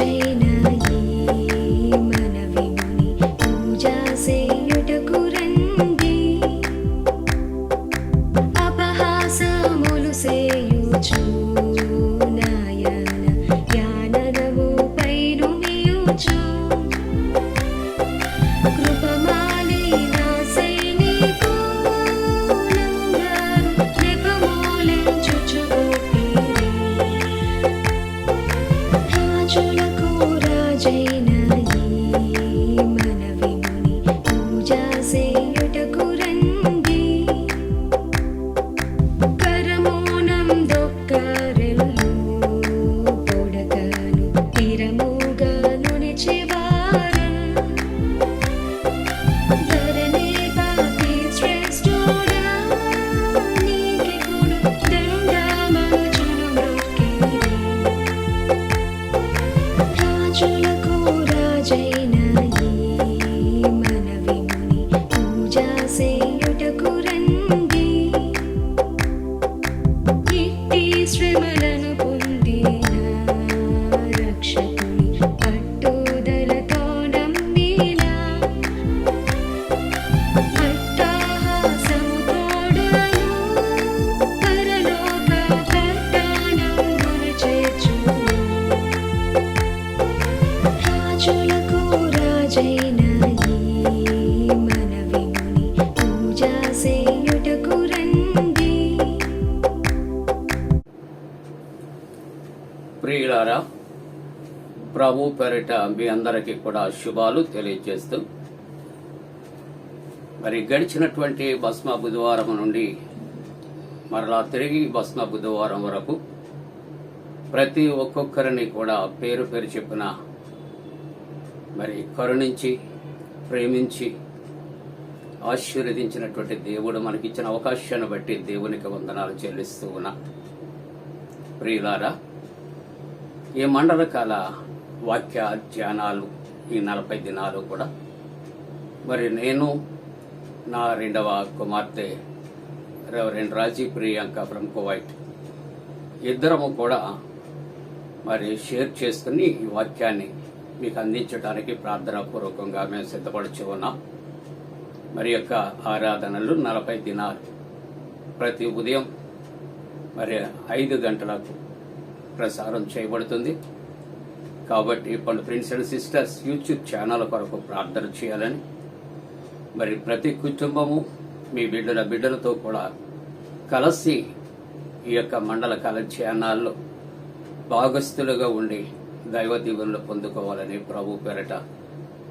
రాజైన రాజులకు రాజైన రండి ప్రియులారా ప్రభు పేరిట మీ అందరికీ కూడా శుభాలు తెలియజేస్తూ మరి గడిచినటువంటి భస్మ బుధవారం నుండి మరలా తిరిగి భస్మ బుధవారం వరకు ప్రతి ఒక్కొక్కరిని కూడా పేరు పేరు చెప్పిన మరి కరుణించి ప్రేమించి ఆశీర్వదించినటువంటి దేవుడు మనకిచ్చిన అవకాశాన్ని బట్టి దేవునికి వందనాలు చెల్లిస్తూ ఉన్నా. ప్రియులారా ఈ మండల కాల వాక్య ధ్యానాలు ఈ నలభై దినాలు కూడా మరి నేను నా రెండవ కుమార్తె reverend Raji Priyanka from Kuwait. ఇద్దరము కూడా మరి షేర్ చేసుకుని ఈ వాక్యాన్ని మీకు అందించడానికి ప్రార్థనాపూర్వకంగా మేము సిద్ధపడుచు ఉన్నాం. మరి యొక్క ఆరాధనలు నలభై దినాలు. ప్రతి ఉదయం మరి ఐదు గంటలకు ప్రసారం చేయబడుతుంది. కాబట్టి పండు friends and sisters YouTube channel కొరకు ప్రార్థన చేయాలని. మరి ప్రతి కుటుంబము మీ బిడ్డల బిడ్డలతో కూడా కలిసి ఈ యొక్క మండల కళ ఛానల్లో భాగస్థులుగా ఉండి దైవ దీవెనలు పొందుకోవాలని ప్రభు పేరట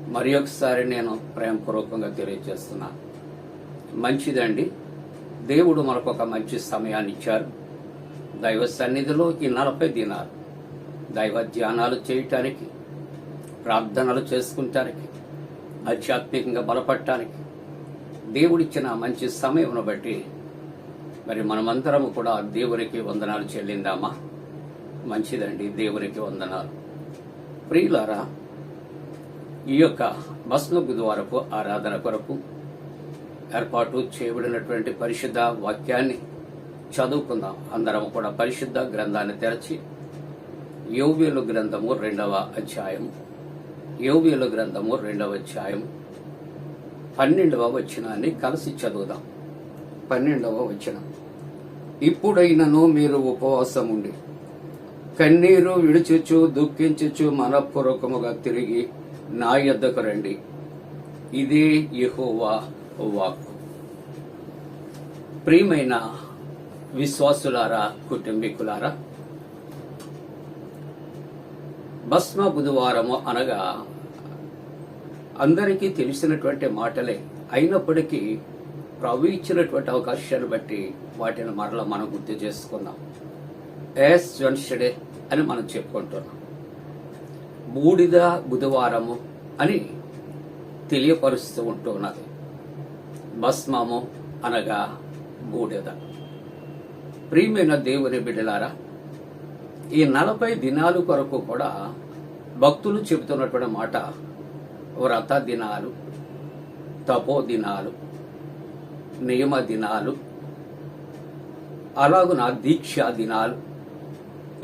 మరి ఒకసారి నేను ప్రేమపూర్వకంగా తెలియజేస్తున్నా. మంచిదండి. దేవుడు మనకు ఒక మంచి సమయాన్ని ఇచ్చారు. దైవ సన్నిధిలో ఈ నలభై దినాలు దైవ ధ్యానాలు చేయటానికి ప్రార్థనలు చేసుకుంటానికి ఆధ్యాత్మికంగా బలపడటానికి దేవుడిచ్చిన మంచి సమయమును బట్టి మరి మనమందరము కూడా దేవునికి వందనాలు చెల్లిందామా? మంచిదండి దేవునికి వందనాలు. ప్రియులారా ఈ యొక్క భస్మ ద్వారపు ఆరాధన కొరకు ఏర్పాటు చేయబడినటువంటి పరిశుద్ధ వాక్యాన్ని చదువుకుందాం. అందరం కూడా పరిశుద్ధ గ్రంథాన్ని తెరచి యోవ్యుల గ్రంథము రెండవ అధ్యాయం యోవ్యుల గ్రంథము రెండవ అధ్యాయం పన్నెండవ వచనాన్ని కలిసి చదువుదాం. పన్నెండవ వచనం. ఇప్పుడైనను మీరు ఉపవాసం ఉండి కన్నీరు విడిచుచు దుఃఖించుచు మనపూర్వకముగా తిరిగి నా యొద్దకు రండి. ఇదే యెహోవా వాక్కు. ప్రియమైన విశ్వాసులారా కుటుంబీకులారా భస్మ బుధవారము అనగా అందరికీ తెలిసినటువంటి మాటలే. అయినప్పటికీ ప్రభు ఇచ్చినటువంటి అవకాశాన్ని బట్టి వాటిని మరలా మనం గుర్తు చేసుకున్నాం యాజ్ వెన్స్డే అని మనం చెప్పుకుంటున్నాం. బూడిద బుధవారము అని తెలియపరుస్తూ ఉంటున్నది. భస్మము అనగా బూడిద. ప్రియమైన దేవుని బిడ్డలారా ఈ నలభై దినాలు కొరకు కూడా భక్తులు చెబుతున్నటువంటి మాట వ్రత దినాలు తపో దినాలు నియమ దినాలు అలాగున దీక్షా దినాలు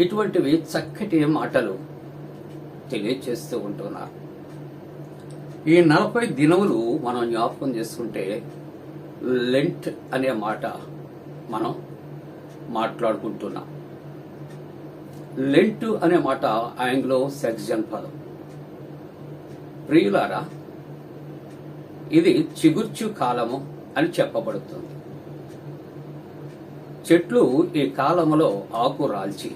ఇటువంటివి చక్కటి మాటలు తెలియచేస్తూ ఉంటున్నారు ఈ నలభై దినములు మనం జ్ఞాపకం చేసుకుంటే లెంట్ అనే మాట మనం మాట్లాడుకుంటున్నాం. లెంట్ అనే మాట ఆంగ్లో సెక్జన్ పదం. ప్రియులారా ఇది చిగుర్చు కాలము అని చెప్పబడుతుంది. చెట్లు ఈ కాలములో ఆకు రాల్చి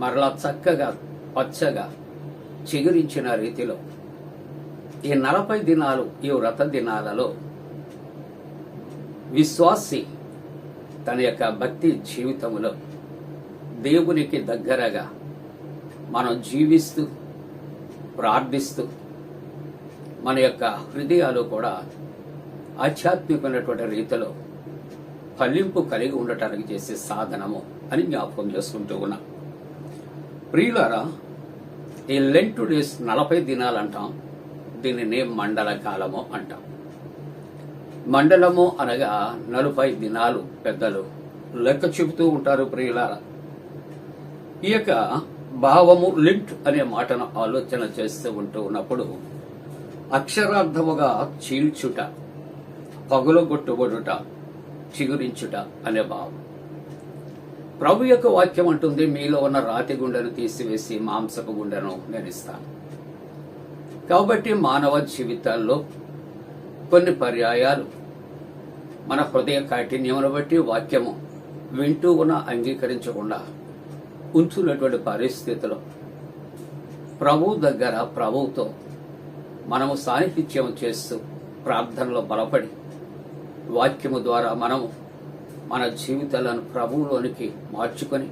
మరలా చక్కగా పచ్చగా చిగురించిన రీతిలో ఈ నలభై దినాలు ఈ వ్రత దినాలలో విశ్వాసి తన యొక్క భక్తి జీవితంలో దేవునికి దగ్గరగా మనం జీవిస్తూ ప్రార్థిస్తూ మన యొక్క హృదయాలు కూడా ఆధ్యాత్మికమైనటువంటి రీతిలో ఫలింపు కలిగి ఉండటానికి చేసే సాధనము అని జ్ఞాపకం చేసుకుంటూ ఉన్నాం. ప్రియులారా ఈ లెంట్ డేస్ నలభై దినాలు అంటాం దీనిని మండల కాలము అంటాం. మండలము అనగా నలభై దినాలు పెద్దలు లెక్క చెబుతూ ఉంటారు ప్రియులారా. ఈ యొక్క భావము లింట్ అనే మాటను ఆలోచన చేస్తూ ఉంటూ ఉన్నప్పుడు అక్షరార్థముగా చీల్చుట పగులగొట్టుబడుట చిగురించుట అనే భావం. ప్రభు యొక్క వాక్యం అంటుంది మీలో ఉన్న రాతి గుండెను తీసివేసి మాంసపు గుండెను నేను ఇస్తాను. కాబట్టి మానవ జీవితాల్లో కొన్ని పర్యాయాలు మన హృదయ కాఠిన్యమును బట్టి వాక్యము వింటూ ఉన్న అంగీకరించకుండా ఉంచున్నటువంటి పరిస్థితులు ప్రభు దగ్గర ప్రభువుతో మనము సాన్నిహిత్యం చేస్తూ ప్రార్థనలో బలపడి వాక్యము ద్వారా మనము మన జీవితాలను ప్రభువులోనికి మార్చుకొని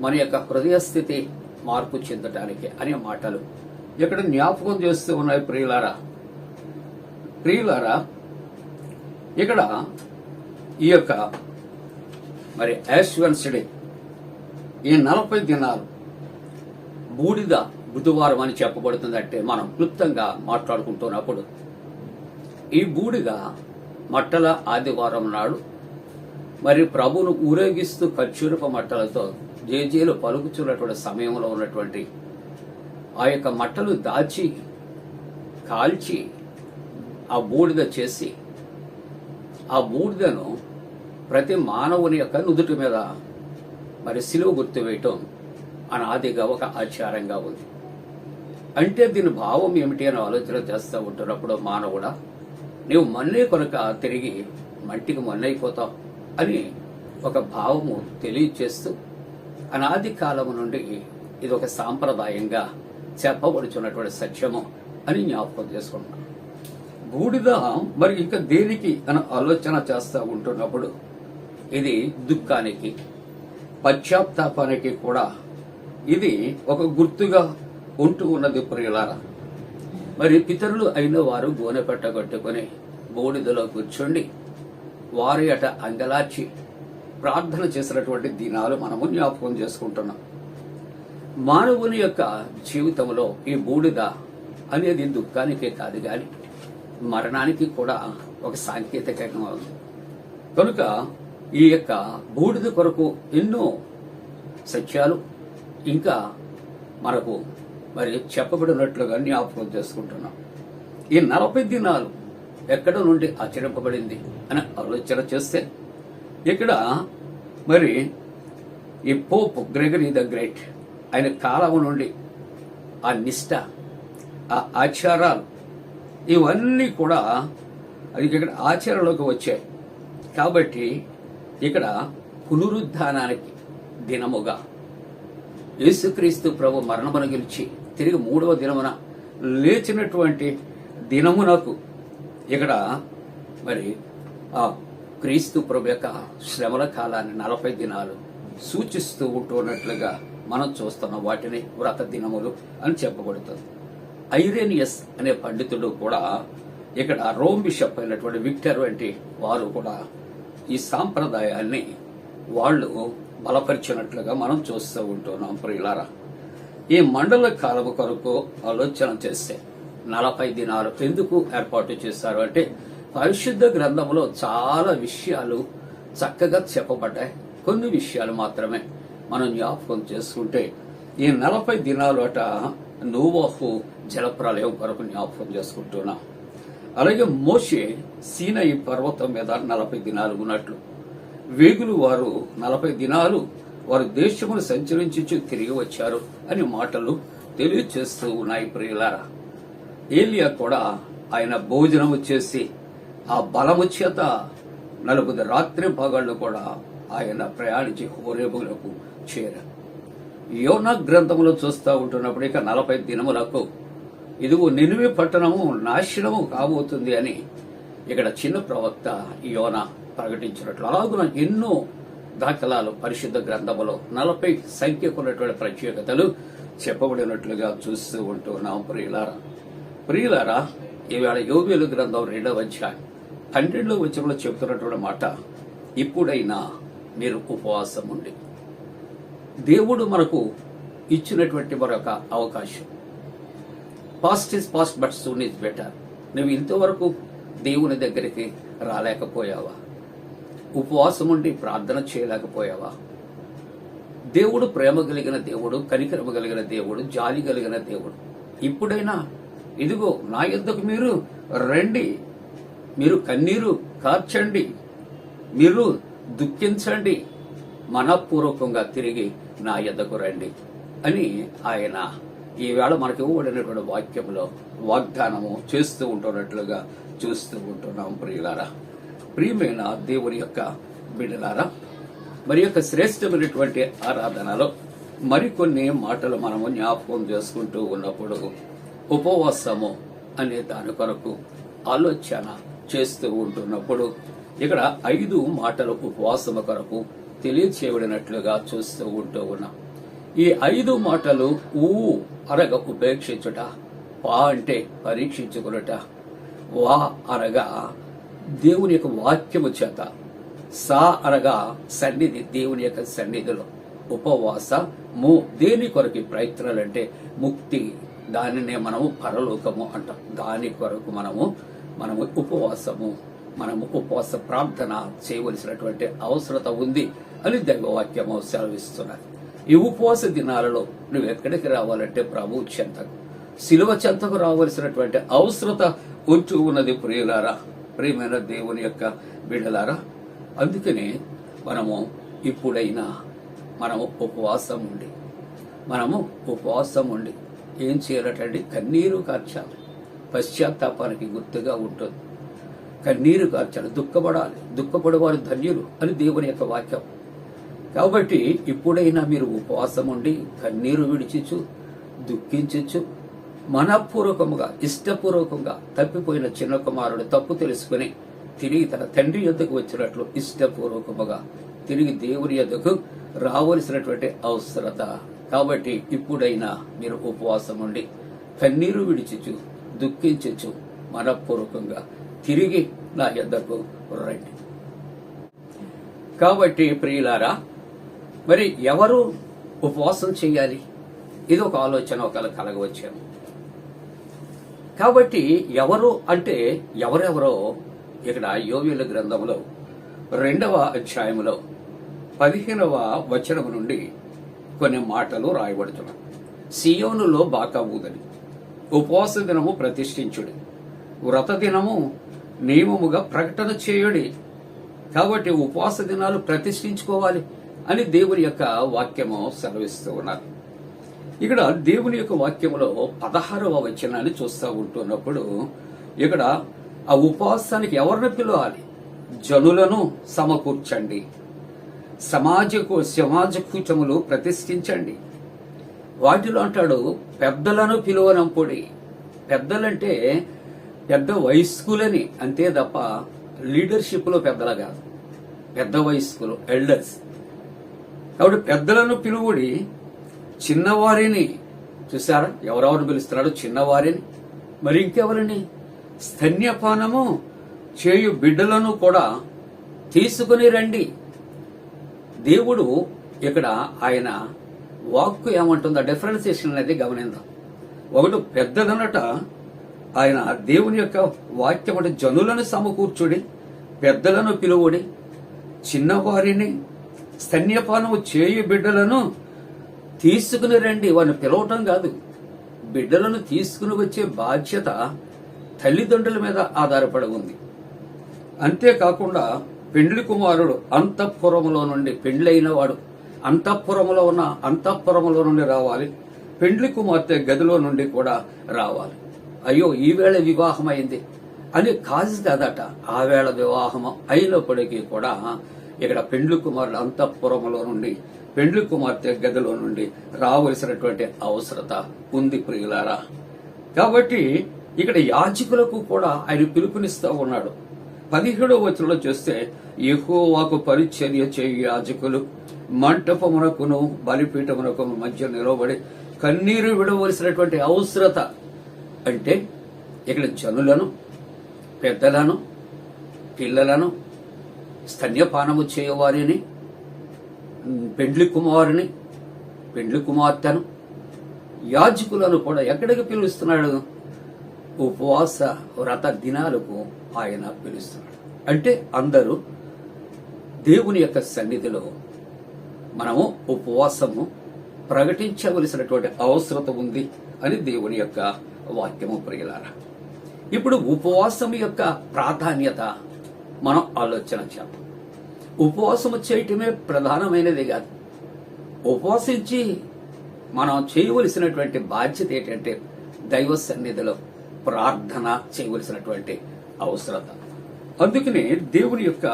మన యొక్క హృదయ స్థితి మార్పు చెందటానికి అనే మాటలు ఇక్కడ జ్ఞాపకం చేస్తూ ఉన్నాయి ప్రియులారా? ప్రియులారా ఇక్కడ ఈ యొక్క మరి యాశ్వన్స్డే ఈ నలభై దినాలు బూడిద బుధవారం అని చెప్పబడుతుందంటే మనం క్లుప్తంగా మాట్లాడుకుంటున్నప్పుడు ఈ బూడిద మట్టల ఆదివారం నాడు మరి ప్రభును ఊరేగిస్తూ ఖర్చూరప మట్టలతో జేజేలు పలుకుచున్నటువంటి సమయంలో ఉన్నటువంటి ఆ యొక్క మట్టలు దాచి కాల్చి ఆ బూడిద చేసి ఆ బూడిదను ప్రతి మానవుని యొక్క నుదుటి మీద మరి సిలువ గుర్తు వేయటం అనాదిగా ఒక ఆచారంగా ఉంది. అంటే దీని భావం ఏమిటి అని ఆలోచన చేస్తూ ఉంటున్నప్పుడు మానవుడా నీవు మన్నే కొనక తిరిగి మంటికి మన్నైపోతావు. అని ఒక భావము తెలియచేస్తూ అనాది కాలము నుండి ఇది ఒక సాంప్రదాయంగా చెప్పబడుచున్నటువంటి సత్యము అని జ్ఞాపకం చేసుకుంటున్నాం. బూడిద మరి ఇంకా దేనికి అని ఆలోచన చేస్తూ ఉంటున్నప్పుడు ఇది దుఃఖానికి పశ్చాత్తాపానికి కూడా ఇది ఒక గుర్తుగా ఉంటూ ఉన్నది ప్రియులారా. మరి పితరులు అయిన వారు గోనె పెట్టగొట్టుకొని బూడిదలో కూర్చోండి. వారి అట అంగలార్చి ప్రార్థన చేసినటువంటి దినాలు మనము జ్ఞాపకం చేసుకుంటున్నాం. మానవుని యొక్క జీవితంలో ఈ బూడిద అనేది దుఃఖానికే కాదు గాని మరణానికి కూడా ఒక సాంకేతికంగా ఉంది. కనుక ఈ యొక్క బూడిద కొరకు ఎన్నో సత్యాలు ఇంకా మనకు మరి చెప్పబడినట్లుగా జ్ఞాపకం చేసుకుంటున్నాం. ఈ నలభై దినాలు ఎక్కడ నుండి ఆచరింపబడింది అని ఆలోచన చేస్తే ఇక్కడ మరి ఈ పోప్ గ్రెగరీ ద గ్రేట్ ఆయన కాలం నుండి ఆ నిష్ట ఆ ఆచారాలు ఇవన్నీ కూడా అది ఇక్కడ ఆచరణలోకి వచ్చాయి. కాబట్టి ఇక్కడ పునరుద్ధానానికి దినముగా యేసుక్రీస్తు ప్రభు మరణమును గెలిచి తిరిగి మూడవ దినమున లేచినటువంటి దినమునకు ఇక్కడ మరి ఆ క్రీస్తు ప్రభు యొక్క శ్రమల కాలాన్ని నలభై దినాలు సూచిస్తూ ఉంటున్నట్లుగా మనం చూస్తున్న. వాటిని వ్రత దినములు అని చెప్పబడుతుంది. ఐరేనియస్ అనే పండితుడు కూడా ఇక్కడ రోమ్ బిషప్ అయినటువంటి విక్టర్ వంటి వారు కూడా ఈ సాంప్రదాయాన్ని వాళ్ళు బలపరిచినట్లుగా మనం చూస్తూ ఉంటున్నాం ప్రియులారా. ఈ మండల కాలము కొరకు ఆలోచన చేస్తే నలభై దినాలు ఎందుకు ఏర్పాటు చేశారు అంటే పరిశుద్ధ గ్రంథంలో చాలా విషయాలు చక్కగా చెప్పబడ్డాయి. కొన్ని విషయాలు మాత్రమే మనం జ్ఞాపకం చేసుకుంటే ఈ నలభై దినాలు అట నోవాహు జలప్రలయం కొరకు జ్ఞాపకం చేసుకుంటున్నాం. అలాగే మోషే సీనయి పర్వతం మీద నలభై దినాలు ఉన్నట్లు. వేగులు వారు నలభై దినాలు వారు దేశమును సంచరించి తిరిగి వచ్చారు అని మాటలు తెలియచేస్తూ ఉన్నాయి ప్రియులారా. ఏలియా కూడా ఆయన భోజనము చేసి ఆ బలము చేత నలుగురు రాత్రి పగళ్ళు కూడా ఆయన ప్రయాణించి హోరేబులకు చేరారు. యోన గ్రంథములో చూస్తూ ఉంటున్నప్పుడు ఇక నలభై దినములకు ఇదిగో నినివే పట్టణము నాశనము కాబోతుంది అని ఇక్కడ చిన్న ప్రవక్త యోన ప్రకటించినట్లు. అలాగున ఎన్నో దాఖలాలు పరిశుద్ధ గ్రంథములో నలభై సంఖ్యకున్నటువంటి ప్రత్యేకతలు చెప్పబడినట్లుగా చూస్తూ ఉంటున్నాం ప్రియులారా. ప్రియులారా ఈవేళ యోగుల గ్రంథం రెండవ అధ్యాయం. పన్నెండవ వచ్చినప్పుడు చెబుతున్నటువంటి మాట ఇప్పుడైనా మీరు ఉపవాసం ఉండి. దేవుడు మనకు ఇచ్చినటువంటి మరొక అవకాశం. Past is past but soon is better నువ్వు ఇంతవరకు దేవుని దగ్గరికి రాలేకపోయావా? ఉపవాసం ఉండి ప్రార్థన చేయలేకపోయావా? దేవుడు ప్రేమ కలిగిన దేవుడు కనికరమ కలిగిన దేవుడు జాలి కలిగిన దేవుడు. ఇప్పుడైనా ఇదిగో నా యుద్ధకు మీరు రండి. మీరు కన్నీరు కార్చండి. మీరు దుఃఖించండి. మనపూర్వకంగా తిరిగి నా యుద్ధకు రండి అని ఆయన ఈవేళ మనకి ఇవ్వబడినటువంటి వాక్యంలో వాగ్దానము చేస్తూ ఉంటున్నట్లుగా చూస్తూ ఉంటున్నాం ప్రియులారా. ప్రియమైన దేవుని యొక్క బిడ్డలారా మరి యొక్క శ్రేష్టమైనటువంటి ఆరాధనలో మరికొన్ని మాటలు మనము జ్ఞాపకం చేసుకుంటూ ఉన్నప్పుడు ఉపవాసము అనే దాని కొరకు ఆలోచన చేస్తూ ఉంటున్నప్పుడు ఇక్కడ ఐదు మాటలు ఉపవాసము కొరకు తెలియచేయబడినట్లుగా చూస్తూ ఉంటూ ఉన్నాం. ఈ ఐదు మాటలు ఊ అనగా ఉపేక్షించుట పా అంటే పరీక్షించుకునుట వా అనగా దేవుని యొక్క వాక్యము చేత సా అనగా సన్నిధి దేవుని యొక్క సన్నిధిలో ఉపవాస ము దేని కొరకు ప్రయత్నాలంటే ప్రయత్నాలు అంటే ముక్తి దానినే మనము పరలోకము అంటాం. దాని కొరకు మనము మనము ఉపవాసము మనము ఉపవాస ప్రార్థన చేయవలసినటువంటి అవసరత ఉంది అని దైవవాక్యము సెలవిస్తున్నది. ఈ ఉపవాస దినాలలో నువ్వు ఎక్కడికి రావాలంటే ప్రభు చెంతకు శిలువ చెంతకు రావలసినటువంటి అవసరత ఉంటూ ఉన్నది ప్రియులారా ప్రియమైన దేవుని యొక్క బిడ్డలారా. అందుకనే మనము ఇప్పుడైనా మనము ఉపవాసం ఉండి మనము ఉపవాసం ఉండి ఏం చేయాలంటే కన్నీరు కార్చాలి. పశ్చాత్తాపానికి గుర్తుగా ఉంటుంది. కన్నీరు కార్చాలి దుఃఖపడాలి. దుఃఖపడేవారు ధన్యులు అని దేవుని యొక్క వాక్యం. కాబట్టి ఇప్పుడైనా మీరు ఉపవాసం ఉండి కన్నీరు విడిచిచ్చు దుఃఖించచ్చు. మనపూర్వకముగా ఇష్టపూర్వకంగా తప్పిపోయిన చిన్న కుమారుడు తప్పు తెలుసుకుని తిరిగి తన తండ్రి యొద్దకు వచ్చినట్లు ఇష్టపూర్వకముగా తిరిగి దేవుని యొద్దకు రావలసినటువంటి అవసరత. కాబట్టి ఇప్పుడైనా మీరు ఉపవాసం ఉండి కన్నీరు విడిచిచు దుఃఖించచ్చు. మనపూర్వకంగా తిరిగి నా యొద్దకు రండి. కాబట్టి ప్రియులారా మరి ఎవరు ఉపవాసం చేయాలి? ఇది ఒక ఆలోచన ఒకవేళ కలగవచ్చాను కాబట్టి ఎవరు అంటే ఎవరెవరో ఇక్కడ యోవ్యుల గ్రంథంలో రెండవ అధ్యాయంలో పదిహేనవ వచనం నుండి కొన్ని మాటలు రాయబడుతున్నాయి సియోనులో బాకా ఊదని ఉపవాస దినము ప్రతిష్ఠించుడి. వ్రత దినము నియమముగా ప్రకటన చేయుడి. కాబట్టి ఉపవాస దినాలు ప్రతిష్ఠించుకోవాలి అని దేవుని యొక్క వాక్యము సెలవిస్తూ ఉన్నారు ఇక్కడ దేవుని యొక్క వాక్యములో పదహారవ వచనాన్ని చూస్తూ ఉంటున్నప్పుడు ఇక్కడ ఆ ఉపవాసానికి ఎవరిని పిలవాలి? జనులను సమకూర్చండి. సమాజకు సమాజ కూచములు ప్రతిష్ఠించండి. వాటిలో అంటాడు పెద్దలను పిలువనంపుడి పెద్దలంటే పెద్ద వయస్కులని అంతే తప్ప లీడర్షిప్లో పెద్దల కాదు. పెద్ద వయస్కులు ఎల్డర్స్ కాబట్టి పెద్దలను పిలువుడి చిన్నవారిని చూసారా? ఎవరెవరు పిలుస్తున్నాడు? చిన్నవారిని. మరి ఇంకెవరిని? స్తన్యపానము చేయు బిడ్డలను కూడా తీసుకుని రండి. దేవుడు ఇక్కడ ఆయన వాక్కు ఏమంటుందో డిఫరెన్సియేషన్ అనేది గమనిందాం ఒకటి పెద్దదనట ఆయన దేవుని యొక్క వాక్యం అంటే జనులను సమకూర్చుడి పెద్దలను పిలువుడి చిన్నవారిని స్తన్యపానము చేయు బిడ్డలను తీసుకుని రండి. వారిని పిలవటం కాదు. బిడ్డలను తీసుకుని వచ్చే బాధ్యత తల్లిదండ్రుల మీద ఆధారపడి ఉంది. అంతేకాకుండా పెండ్లి కుమారుడు అంతఃపురములో నుండి పెండ్లైన వాడు. అంతఃపురములో ఉన్న అంతఃపురములో నుండి రావాలి. పెండ్లి కుమార్తె గదిలో నుండి కూడా రావాలి. అయ్యో ఈవేళ వివాహమైంది. వివాహం అయింది అని కాజు కాదట ఆ వేళ వివాహం అయినప్పటికీ కూడా ఇక్కడ పెండ్లి కుమారుడు అంతఃపురములో నుండి పెండ్లి కుమార్తె గదిలో నుండి రావలసినటువంటి అవసరత ఉంది ప్రియులారా. కాబట్టి ఇక్కడ యాజకులకు కూడా ఆయన పిలుపునిస్తూ ఉన్నాడు. పదిహేడవ వచనంలో చూస్తే ఎక్కువకు పరిచర్య చేయు యాజకులు మంటపమునకును బలిపీఠమునకు మధ్య నిలవబడి కన్నీరు విడవలసినటువంటి అవసరత అంటే ఇక్కడ జనులను పెద్దలను పిల్లలను స్తన్యపానము చేయవారిని పెండ్లి కుమారుని పెండ్లి కుమార్తెను యాజకులను కూడా ఎక్కడికి పిలుస్తున్నాడు? ఉపవాస వ్రత దినాలకు ఆయన పిలుస్తున్నాడు. అంటే అందరూ దేవుని యొక్క సన్నిధిలో మనము ఉపవాసము ప్రకటించవలసినటువంటి అవసరత ఉంది అని దేవుని యొక్క వాక్యము ప్రియులారా. ఇప్పుడు ఉపవాసం యొక్క ప్రాధాన్యత మనం ఆలోచన చేద్దాం. ఉపవాసము చేయటమే ప్రధానమైనది కాదు. ఉపవాసించి మనం చేయవలసినటువంటి బాధ్యత ఏంటంటే దైవ సన్నిధిలో ప్రార్థన చేయవలసినటువంటి అవసరత అందుకనే దేవుని యొక్క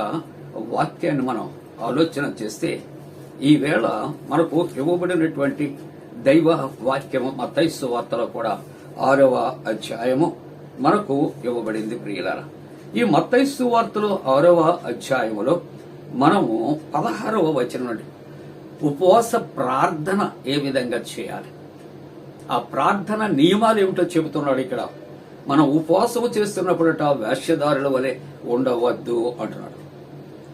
వాక్యాన్ని మనం ఆలోచన చేస్తే ఈవేళ మనకు ఇవ్వబడినటువంటి దైవ వాక్యము మతైస్సు వార్తలో కూడా ఆరవ అధ్యాయము మనకు ఇవ్వబడింది ప్రియులారా. ఈ మత్తైసు వార్తలో ఆరవ అధ్యాయములో మనము పదహారవ వచనం నుండి ఉపవాస ప్రార్థన ఏ విధంగా చేయాలి? ఆ ప్రార్థన నియమాలు ఏమిటో చెబుతున్నాడు ఇక్కడ. మనం ఉపవాసము చేస్తున్నప్పుడట వేష్యదారుల వలె ఉండవద్దు అంటున్నాడు.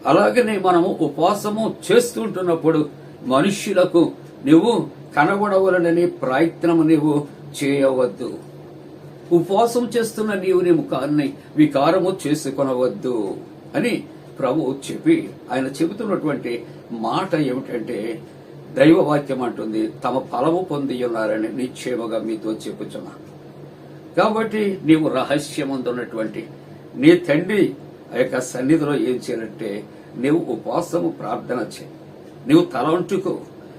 అలాగనే మనము ఉపవాసము చేస్తుంటున్నప్పుడు మనుష్యులకు నువ్వు కనబడవలనని ప్రయత్నము నువ్వు చేయవద్దు. ఉపవాసం చేస్తున్న నీవు నీ ముఖాన్ని వికారము చేసుకొనవద్దు అని ప్రభు చెప్పి ఆయన చెబుతున్నటువంటి మాట ఏమిటంటే దైవవాక్యం అంటుంది తమ ఫలము పొంది ఉన్నారని నిశ్చయముగా మీతో చెప్పుచున్నాను. కాబట్టి నీవు రహస్యముందున్నటువంటి నీ తండ్రి ఆ యొక్క సన్నిధిలో ఏం చేయాలంటే నీవు ఉపవాసము ప్రార్థన చేయి. నీవు తల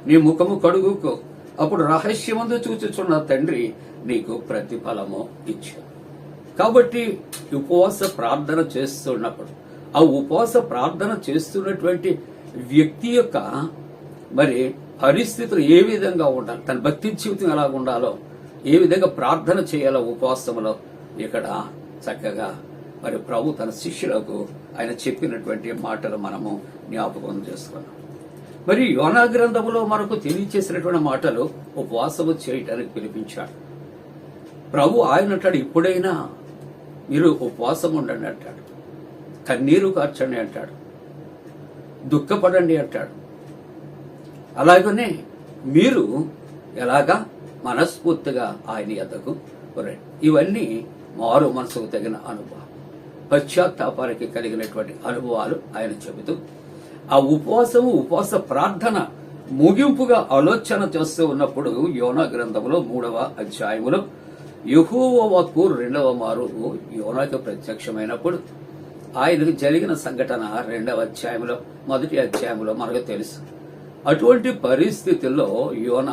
నీ ముఖము కడుగుకో. అప్పుడు రహస్యమందు చూచుచున్న తండ్రి నీకు ప్రతిఫలము ఇచ్చాడు. కాబట్టి ఉపవాస ప్రార్థన చేస్తున్నప్పుడు ఆ ఉపవాస ప్రార్థన చేస్తున్నటువంటి వ్యక్తి యొక్క మరి పరిస్థితులు ఏ విధంగా ఉండాలి? తన భక్తి జీవితం ఎలా ఉండాలో ఏ విధంగా ప్రార్థన చేయాలో ఉపవాసములో ఇక్కడ చక్కగా మరి ప్రభు తన శిష్యులకు ఆయన చెప్పినటువంటి మాటలు మనము జ్ఞాపకం చేసుకున్నాం. మరి యోనా గ్రంథములో మనకు తెలియచేసినటువంటి మాటలు ఉపవాసము చేయటానికి పిలిపించాడు. ప్రభు ఆయన అంటాడు ఇప్పుడైనా మీరు ఉపవాసం ఉండండి అంటాడు. కన్నీరు కార్చండి అంటాడు. దుఃఖపడండి అంటాడు. అలాగనే మీరు ఎలాగా మనస్ఫూర్తిగా ఆయన ఎద్దకు రండి ఇవన్నీ మారు మనసుకు తగిన అనుభవం. పశ్చాత్తాపానికి కలిగినటువంటి అనుభవాలు ఆయన చెబుతూ ఆ ఉపవాసము ఉపవాస ప్రార్థన ముగింపుగా ఆలోచన చేస్తూ ఉన్నప్పుడు యోనా గ్రంథములో మూడవ అధ్యాయములో యుహోవకు రెండవ మారు యోనాకు ప్రత్యక్షమైనప్పుడు ఆయనకు జరిగిన సంఘటన రెండవ అధ్యాయంలో మొదటి అధ్యాయంలో మనకు తెలుసు. అటువంటి పరిస్థితుల్లో యోన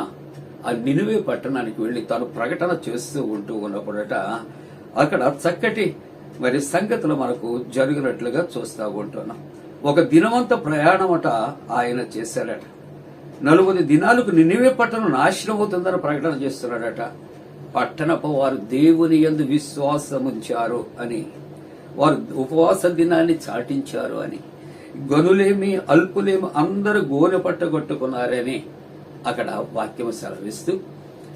ఆ నినువే పట్టణానికి వెళ్ళి తాను ప్రకటన చేస్తూ ఉంటూ ఉన్నప్పుడట అక్కడ చక్కటి మరి సంగతులు మనకు జరిగినట్లుగా చూస్తూ ఉంటున్నాం. ఒక దినవంత ప్రయాణమట ఆయన చేశాడట. నలుగురి దినాలకు నినివే పట్టణం నాశనం అవుతుందని ప్రకటన చేస్తున్నాడట. పట్టణపు వారు దేవుని ఎందు విశ్వాసముంచారు అని వారు ఉపవాస దినాన్ని చాటించారు అని గనులేమి అల్పులేమి అందరూ గోనె పట్టగొట్టుకున్నారని అక్కడ వాక్యం సెలవిస్తూ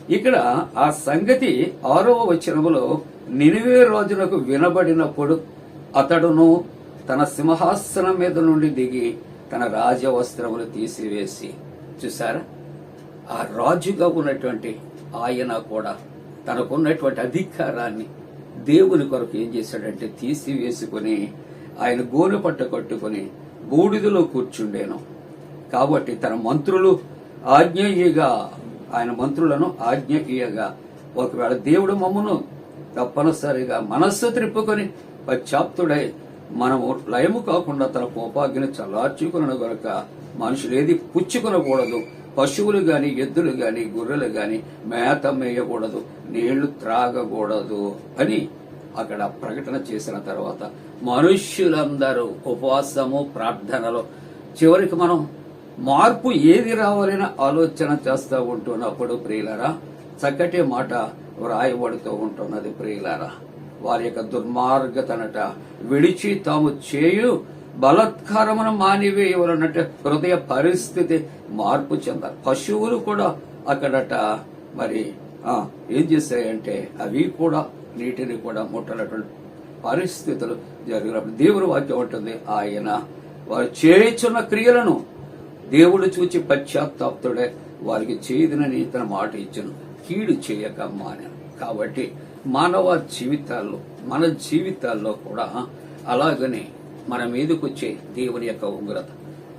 ఇక్కడ ఆ సంగతి ఆరవ వచనములో నినివే రోజునకు వినబడినప్పుడు అతడును తన సింహాసనం మీద నుండి దిగి తన రాజవస్త్రములు తీసివేసి చూసారా ఆ రాజుగా ఉన్నటువంటి ఆయన కూడా తనకున్నటువంటి అధికారాన్ని దేవుని కొరకు ఏం చేశాడంటే తీసివేసుకుని ఆయన గోనె పట్ట కట్టుకుని బూడిదలో కూర్చుండేను. కాబట్టి తన మంత్రులు ఆజ్ఞేయగా. ఆయన మంత్రులను ఆజ్ఞేయగా. ఒకవేళ దేవుడు మమ్మను తప్పనిసరిగా మనస్సు త్రిప్పుకొని పశ్చాప్తుడై మనము లయము కాకుండా తన కోపాగ్ని చల్లార్చుకున్న గనుక మనుషులేది పుచ్చుకొనకూడదు. పశువులు గాని ఎద్దులు గాని గొర్రెలు గాని మేత మేయకూడదు. నీళ్ళు త్రాగకూడదు అని అక్కడ ప్రకటన చేసిన తర్వాత మనుష్యులందరూ ఉపవాసము ప్రార్థనలో చివరికి మనం మార్పు ఏది రావాలని ఆలోచన చేస్తూ ఉంటున్నప్పుడు ప్రియులరా చక్కటి మాట వ్రాయబడుతూ ఉంటున్నది ప్రియులరా. వారి యొక్క దుర్మార్గతనట విడిచి తాము చేయు బలత్కారమును మానివేయవలనట హృదయ పరిస్థితి మార్పు చెందారు పశువులు కూడా అక్కడట మరి ఏం చేశాయంటే అవి కూడా నీటిని కూడా ముట్టనటువంటి పరిస్థితులు జరిగినప్పుడు దేవుడు వాక్యం ఉంటుంది ఆయన వారు చేయించున్న క్రియలను దేవుడు చూచి పశ్చాత్తాప్తుడే. వారికి చేయదునని తన మాట ఇచ్చను. కీడు చేయక మానాను. కాబట్టి మానవ జీవితాల్లో మన జీవితాల్లో కూడా అలాగనే మన మీదకు వచ్చే దేవుని యొక్క ఉగ్రత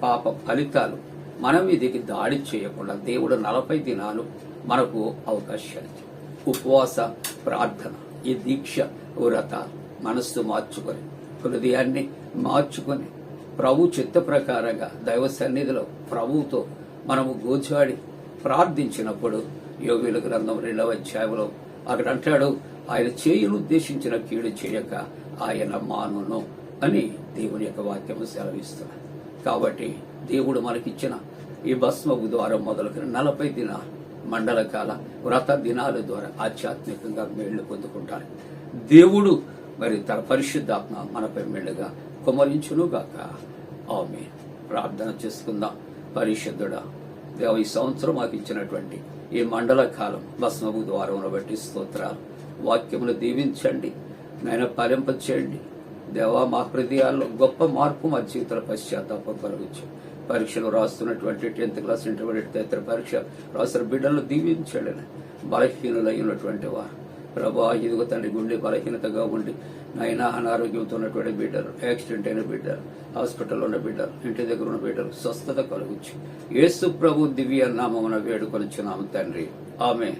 పాప ఫలితాలు మన మీదకి దాడి చేయకుండా దేవుడు నలభై దినాలు మనకు అవకాశాలు ఉపవాస ప్రార్థన ఈ దీక్ష వ్రత మనస్సు మార్చుకొని హృదయాన్ని మార్చుకొని ప్రభు చిత్త ప్రకారంగా దైవ సన్నిధిలో ప్రభువుతో మనము గోచాడి ప్రార్థించినప్పుడు యోగుల గ్రంథం రెండవ అధ్యాయంలో అక్కడ అంటాడు ఆయన చేయును ఉద్దేశించిన కీడు చేయక ఆయన మానును అని దేవుని యొక్క వాక్యము సెలవిస్తున్నాడు కాబట్టి దేవుడు మనకిచ్చిన ఈ భస్మపు ద్వారా మొదలుకొని నలభై దినాలు మండల కాల వ్రత దినాల ద్వారా ఆధ్యాత్మికంగా మేళ్ళు పొందుకుంటారు. దేవుడు మరి తన పరిశుద్ధాత్మ మనపై మెళ్ళుగా కుమరించునుగాక ఆమె ప్రార్థన చేసుకుందాం. పరిశుద్ధుడా దేవ ఈ సంవత్సరం మాకు ఇచ్చినటువంటి ఈ మండల కాలం భస్మభు ద్వారమును బట్టి స్తోత్రాలు. వాక్యములు దీవించండి. నాయన పాలింప చేయండి. దేవా మా హృదయాల్లో గొప్ప మార్పు మా జీవితాల పశ్చాత్తాపం కలుగుచ్చు పరీక్షలు రాస్తున్నటువంటి టెన్త్ క్లాస్ ఇంటర్మీడియట్ తదితర పరీక్ష రాసిన బిడ్డలను దీవించండి బలహీనులైనటువంటి వారు. ప్రభా ఇదిగో తండ్రి గుండె బలహీనతగా ఉండి నాయన అనారోగ్యంతో ఉన్నటువంటి బిడ్డలు యాక్సిడెంట్ అయిన బిడ్డలు హాస్పిటల్లో ఉన్న బిడ్డలు ఇంటి దగ్గర ఉన్న బిడ్డలు స్వస్థత కలుగుచ్చు. యేసు ప్రభు దివ్య నామమున వేడుకొనిచ్చున్నాము తండ్రి. ఆమె